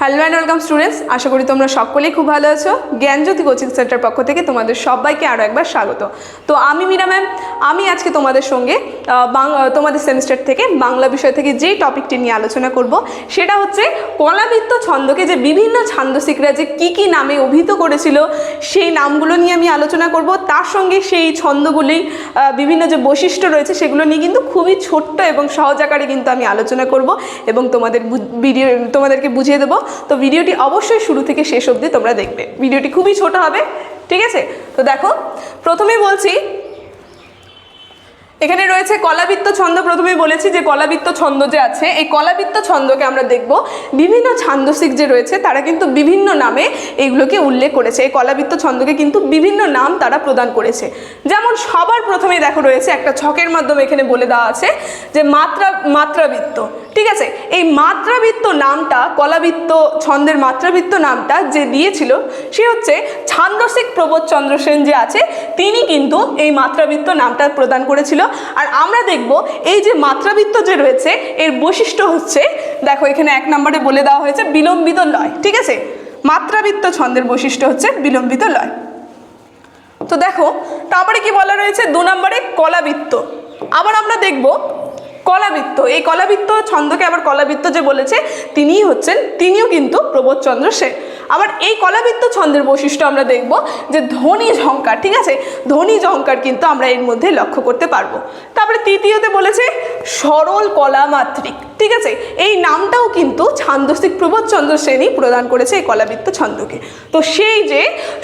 Hello and welcome students আশা করি তোমরা সকলেই খুব ভালো আছো। জ্ঞানজ্যোতি কোচিং সেন্টার পক্ষ থেকে তোমাদের সবাইকে আরও একবার স্বাগত। তো আমি মীরা ম্যাম আমি আজকে তোমাদের সঙ্গে তোমাদের সেমিস্টার থেকে বাংলা বিষয় থেকে যেই টপিকটি নিয়ে আলোচনা করব সেটা হচ্ছে কলাবৃত্ত ছন্দকে যে বিভিন্ন ছান্দসিকরা যে কী কী নামে অভিহিত করেছিল সেই নামগুলো নিয়ে আমি আলোচনা করব। তার সঙ্গে সেই ছন্দগুলির আহ, বিভিন্ন যে বৈশিষ্ট্য রয়েছে সেগুলো নিয়ে কিন্তু খুবই ছোট্ট এবং সহজ আকারে কিন্তু আমি আলোচনা করব এবং তোমাদের ভিডিও তোমাদেরকে বুঝিয়ে দেবো। তো ভিডিওটি অবশ্যই শুরু থেকে শেষ অবধি তোমরা দেখবে। ভিডিওটি খুবই ছোট হবে, ঠিক আছে? তো দেখো, প্রথমে বলছি, এখানে রয়েছে কলাবৃত্ত ছন্দ। প্রথমে বলেছি যে কলাবৃত্ত ছন্দ যে আছে, এই কলাবৃত্ত ছন্দকে আমরা দেখব। বিভিন্ন ছান্দসিক যে রয়েছে, তারা কিন্তু বিভিন্ন নামে এইগুলোকে উল্লেখ করেছে। এই কলাবৃত্ত ছন্দকে কিন্তু বিভিন্ন নাম তারা প্রদান করেছে। যেমন সবার প্রথমেই দেখো রয়েছে একটা ছকের মাধ্যমে এখানে বলে দেওয়া আছে যে মাত্রা, মাত্রাবৃত্ত। ঠিক আছে? এই মাত্রাবৃত্ত নামটা, কলাবৃত্ত ছন্দের মাত্রাবৃত্ত নামটা যে দিয়েছিল, সে হচ্ছে ছান্দসিক প্রবোধ চন্দ্র সেন যে আছে, তিনি কিন্তু এই মাত্রাবৃত্ত নামটা প্রদান করেছিল। আর আমরা দেখব এই যে মাত্রাবৃত্ত যে রয়েছে, এর বৈশিষ্ট্য হচ্ছে, দেখো এখানে এক নম্বরে বলে দেওয়া হয়েছে বিলম্বিত লয়, ঠিক আছে? মাত্রাবৃত্ত ছন্দের বৈশিষ্ট্য হচ্ছে বিলম্বিত লয়। তো দেখো, তারপরে কি বলা রয়েছে? দু নম্বরে কলাবৃত্ত। আবার আমরা দেখব কলাবৃত্ত। এই কলাবৃত্ত ছন্দকে আবার কলাবৃত্ত যে বলেছে তিনিই হচ্ছেন তিনিও কিন্তু প্রবোধচন্দ্র সেন। আবার এই কলাবৃত্ত ছন্দের বৈশিষ্ট্য আমরা দেখব যে ধ্বনি ঝঙ্কার ঠিক আছে? ধ্বনি ঝঙ্কার কিন্তু আমরা এর মধ্যে লক্ষ্য করতে পারব। তারপরে তৃতীয়তে বলেছে সরল কলামাত্রিক, ঠিক আছে? এই নামটাও কিন্তু ছান্দসিক প্রবোধচন্দ্র সেনই প্রদান করেছে এই কলাবৃত্ত ছন্দকে। তো সেই যে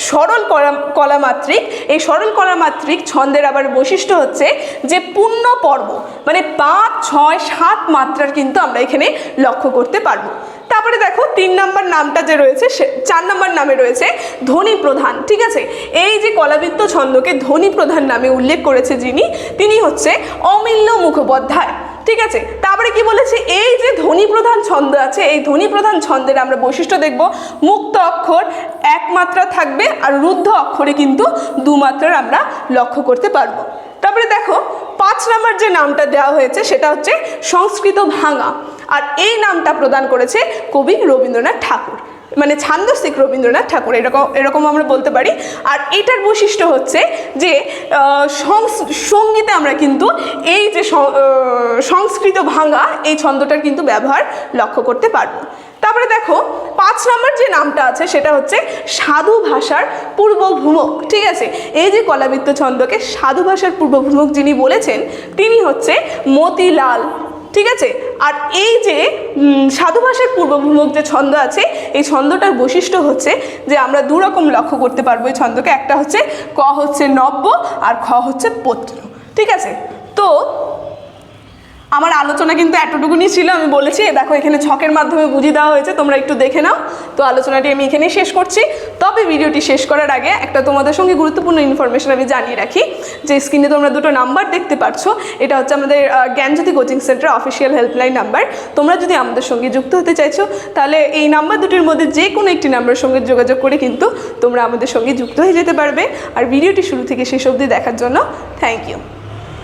সরল কলা, কলামাত্রিক, এই সরল কলামাত্রিক ছন্দের আবার বৈশিষ্ট্য হচ্ছে যে পূর্ণ পর্ব মানে পাঁচ, ছয়, সাত মাত্রার কিন্তু আমরা এখানে লক্ষ্য করতে পারব। তারপরে দেখো তিন নম্বর নামটা যে রয়েছে সে চার নম্বর নামে রয়েছে ধ্বনি প্রধান, ঠিক আছে? এই যে কলাবৃত্ত ছন্দকে ধ্বনি প্রধান নামে উল্লেখ করেছে যিনি, তিনি হচ্ছে অমিল্য মুখোপাধ্যায়, ঠিক আছে? তারপরে কি বলেছে? এই যে ধ্বনি প্রধান ছন্দ আছে, এই ধ্বনি প্রধান ছন্দের আমরা বৈশিষ্ট্য দেখব। মুক্ত অক্ষর এক মাত্রা থাকবে আর রুদ্ধ অক্ষরে কিন্তু দু মাত্রার আমরা লক্ষ্য করতে পারব। তারপরে দেখো, পাঁচ নম্বর যে নামটা দেওয়া হয়েছে, সেটা হচ্ছে সংস্কৃত ভাঙা, আর এই নামটা প্রদান করেছে কবি রবীন্দ্রনাথ ঠাকুর। মানে ছান্দসিক রবীন্দ্রনাথ ঠাকুর, এরকম এরকম আমরা বলতে পারি। আর এটার বৈশিষ্ট্য হচ্ছে যে সঙ্গীতে আমরা কিন্তু এই যে সংস্কৃত ভাঙা এই ছন্দটার কিন্তু ব্যবহার লক্ষ্য করতে পারব। তারপরে দেখো, পাঁচ নম্বর যে নামটা আছে সেটা হচ্ছে সাধু ভাষার পূর্বভূমক, ঠিক আছে? এই যে কলাবৃত্ত ছন্দকে সাধু ভাষার পূর্বভূমক যিনি বলেছেন, তিনি হচ্ছে মতিলাল। ঠিক আছে? আর এই যে সাধু ভাষার পূর্বভূমক যে ছন্দ আছে, এই ছন্দটার বৈশিষ্ট্য হচ্ছে যে আমরা দু রকম লক্ষ্য করতে পারব এই ছন্দকে। একটা হচ্ছে ক হচ্ছে নব্য, আর খ হচ্ছে পত্র। ঠিক আছে? তো আমার আলোচনা কিন্তু এতটুকুনি ছিল, আমি বলেছি দেখো এখানে ছকের মাধ্যমে বুঝিয়ে দেওয়া হয়েছে, তোমরা একটু দেখে নাও। তো আলোচনাটি আমি এখানেই শেষ করছি। তবে ভিডিওটি শেষ করার আগে একটা তোমাদের সঙ্গে গুরুত্বপূর্ণ ইনফরমেশন আমি জানিয়ে রাখি, যে স্ক্রিনে তোমরা দুটো নাম্বার দেখতে পাচ্ছ এটা হচ্ছে আমাদের Gyanjyoti coaching centre official helpline number তোমরা যদি আমাদের সঙ্গে যুক্ত হতে চাইছো, তাহলে এই নাম্বার দুটির মধ্যে যে কোনো একটি নাম্বারের সঙ্গে যোগাযোগ করে কিন্তু তোমরা আমাদের সঙ্গে যুক্ত হয়ে যেতে পারবে। আর ভিডিওটি শুরু থেকে শেষ অবধি দেখার জন্য থ্যাংক ইউ